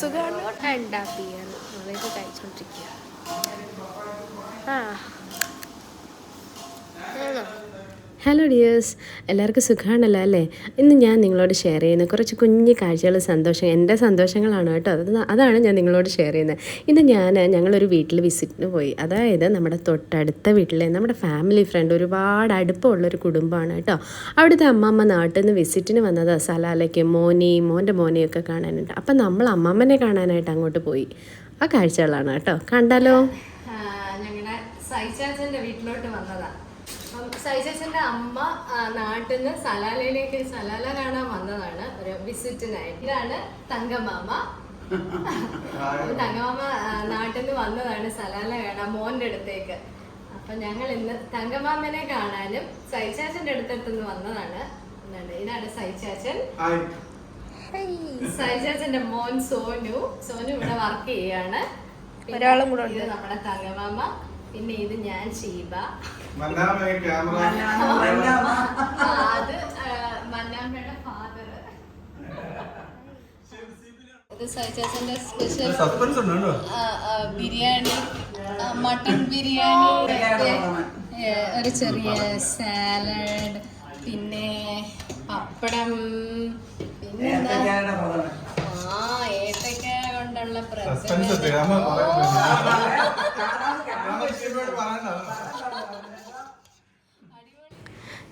സുഖമാണ് ഉണ്ടാക്കിയാണ്. അതായത് കഴിച്ചുകൊണ്ടിരിക്കുക ആ. ഹലോ ഡിയേഴ്സ് എല്ലാവർക്കും സുഖമാണല്ലോ അല്ലേ? ഇന്ന് ഞാൻ നിങ്ങളോട് ഷെയർ ചെയ്യുന്ന കുറച്ച് കുഞ്ഞു കാഴ്ചകൾ സന്തോഷം എന്റെ സന്തോഷങ്ങളാണ് കേട്ടോ. അത് അതാണ് ഞാൻ നിങ്ങളോട് ഷെയർ ചെയ്യുന്നത്. ഇന്ന് ഞാൻ ഞങ്ങളൊരു വീട്ടിൽ വിസിറ്റിന് പോയി. അതായത് നമ്മുടെ തൊട്ടടുത്ത വീട്ടിലെ നമ്മുടെ ഫാമിലി ഫ്രണ്ട് ഒരുപാട് അടുപ്പമുള്ളൊരു കുടുംബമാണ് കേട്ടോ. അവിടുത്തെ അമ്മമ്മ നാട്ടിൽ നിന്ന് വിസിറ്റിന് വന്നത് സലാലയ്ക്ക് മോനെയും മോന്റെ മോനെയൊക്കെ കാണാനുണ്ട്. അപ്പം നമ്മൾ അമ്മമ്മനെ കാണാനായിട്ട് അങ്ങോട്ട് പോയി. ആ കാഴ്ചകളാണ് കേട്ടോ. കണ്ടാലോ? ഞങ്ങളുടെ വീട്ടിലോട്ട് വന്നതാ. സൈചാച്ചന്റെ അമ്മ നാട്ടിൽ നിന്ന് സലാലയിലേക്ക് സലാല കാണാൻ വന്നതാണ്. ഒരു വിസിറ്റിനായിട്ട് ഇതാണ് തങ്കമാമ തങ്കമാമ നാട്ടിൽ നിന്ന് വന്നതാണ് സലാല കാണാൻ മോന്റെ അടുത്തേക്ക്. അപ്പൊ ഞങ്ങൾ ഇന്ന് തങ്കമാമനെ കാണാനും സൈചാച്ചന്റെ അടുത്തെടുത്തുനിന്ന് വന്നതാണ്. എന്താണ് ഇതാണ് സൈചാച്ചൻ സൈചാച്ചന്റെ മോൻ സോനു. സോനു ഇവിടെ വർക്ക് ചെയ്യാണ്. ഒരാളും കൂടെ നമ്മുടെ തങ്കമാമ. പിന്നെ ഇത് ഞാൻ ഷീബ. അത് മന്നാമ്മയുടെ ഫാദർ ഇത് സ്പെഷ്യൽ ബിരിയാണി. മട്ടൺ ബിരിയാണി. ഒരു ചെറിയ സാലഡ് പിന്നെ പപ്പടം. പിന്നെ ആ ഏത്തക്ക കൊണ്ടുള്ള സസ്പെൻസ്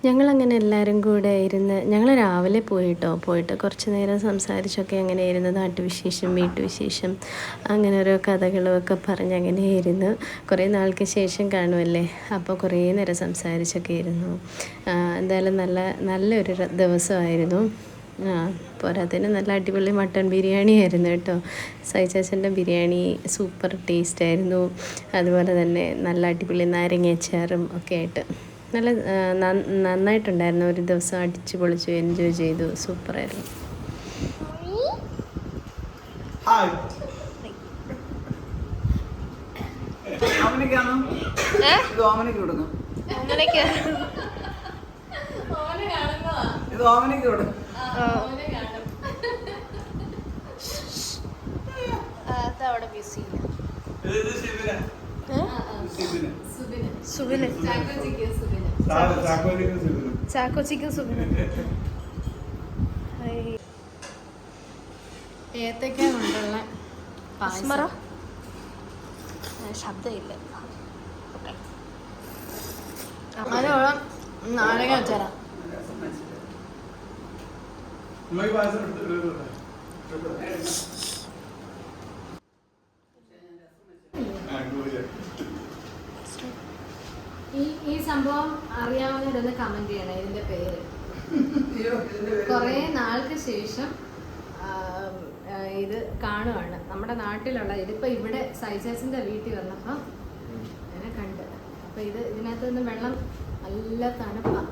ഞങ്ങളങ്ങനെ എല്ലാവരും കൂടെ ഇരുന്ന് ഞങ്ങൾ രാവിലെ പോയിട്ടോ പോയിട്ട് കുറച്ച് നേരം സംസാരിച്ചൊക്കെ അങ്ങനെ ഇരുന്ന് നാട്ടുവിശേഷം വീട്ടുവിശേഷം അങ്ങനെ ഓരോ കഥകളും ഒക്കെ പറഞ്ഞ് അങ്ങനെ ഇരുന്ന് കുറേ നാൾക്ക് ശേഷം കാണുമല്ലേ അപ്പോൾ കുറേ നേരം സംസാരിച്ചൊക്കെ ഇരുന്നു. എന്തായാലും നല്ല നല്ലൊരു ദിവസമായിരുന്നു. ആ പോരാത്തതിന് നല്ല അടിപൊളി മട്ടൺ ബിരിയാണി ആയിരുന്നു കേട്ടോ. സൈചാച്ചന്റെ ബിരിയാണി സൂപ്പർ ടേസ്റ്റ് ആയിരുന്നു. അതുപോലെ തന്നെ നല്ല അടിപൊളി നാരങ്ങ അച്ചാറും ഒക്കെ ആയിട്ട്. നല്ല നന്നായിട്ടുണ്ടായിരുന്നു. ഒരു ദിവസം അടിച്ചു പൊളിച്ചു എൻജോയ് ചെയ്തു. സൂപ്പറായിരുന്നു. അവിടെ ഓമനക്കാണോ സുബിന്. സുബിന്. ചാക്കോച്ചിക്ക് സുബിന്. ചാക്കോലിക്ക് ശിവന ചാക്കോച്ചിക്കും സുബിന്. ഏത്തക്ക കൊണ്ടുള്ള അസ്മറ? ശബ്ദമില്ല. ഓക്കെ. അതോളം നാരങ്ങ വെച്ചേരാം പായസം എടുത്ത് ആ, ഗുളിക. ഈ ഈ സംഭവം അറിയാവുന്നവരൊന്ന് കമന്റ് ചെയ്യണം ഇതിന്റെ പേര്. കുറേ നാൾക്ക് ശേഷം ഇത് കാണുവാണ്. നമ്മുടെ നാട്ടിലുള്ള ഇതിപ്പോ ഇവിടെ സൈസാസിന്റെ വീട്ടിൽ വന്നപ്പോ അങ്ങനെ കണ്ട്. അപ്പൊ ഇത് ഇതിനകത്ത് നിന്ന് വെള്ളം നല്ല തണുപ്പാ.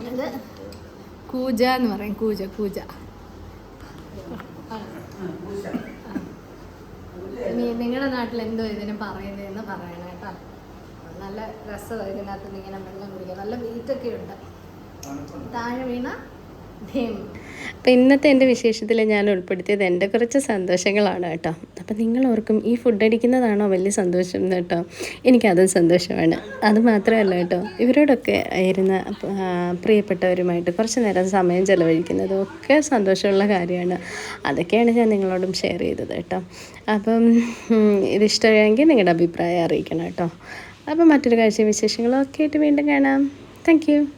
ഇത് കൂജ എന്ന് പറയും. കൂജ കൂജ ആ. നീ- നിങ്ങളുടെ നാട്ടിൽ എന്തോ ഇതിന് പറയുന്നതെന്ന് പറയണം കേട്ടോ. നല്ല രസമാണ് ഇതിനകത്ത് നിന്ന് ഇങ്ങനെ വെള്ളം കുടിക്കുക നല്ല വെയിറ്റൊക്കെ ഉണ്ട്. താഴെ വീണ അപ്പം ഇന്നത്തെ എന്റെ വിശേഷത്തിൽ ഞാൻ ഉൾപ്പെടുത്തിയത് എന്റെ കുറച്ച് സന്തോഷങ്ങളാണ് കേട്ടോ. അപ്പം നിങ്ങൾ ഓർക്കും ഈ ഫുഡ് അടിക്കുന്നതാണോ വലിയ സന്തോഷം എന്ന് കേട്ടോ. എനിക്കതും സന്തോഷമാണ്. അത് മാത്രമല്ല കേട്ടോ ഇവരോടൊക്കെ ആയിരുന്ന പ്രിയപ്പെട്ടവരുമായിട്ട് കുറച്ച് നേരം സമയം ചെലവഴിക്കുന്നതും ഒക്കെ സന്തോഷമുള്ള കാര്യമാണ്. അതൊക്കെയാണ് ഞാൻ നിങ്ങളോടും ഷെയർ ചെയ്തത് കേട്ടോ. അപ്പം ഇതിഷ്ടമായെങ്കിൽ നിങ്ങളുടെ അഭിപ്രായം അറിയിക്കണം കേട്ടോ. അപ്പം മറ്റൊരു കാഴ്ച വിശേഷങ്ങളൊക്കെ ആയിട്ട് വീണ്ടും കാണാം. താങ്ക്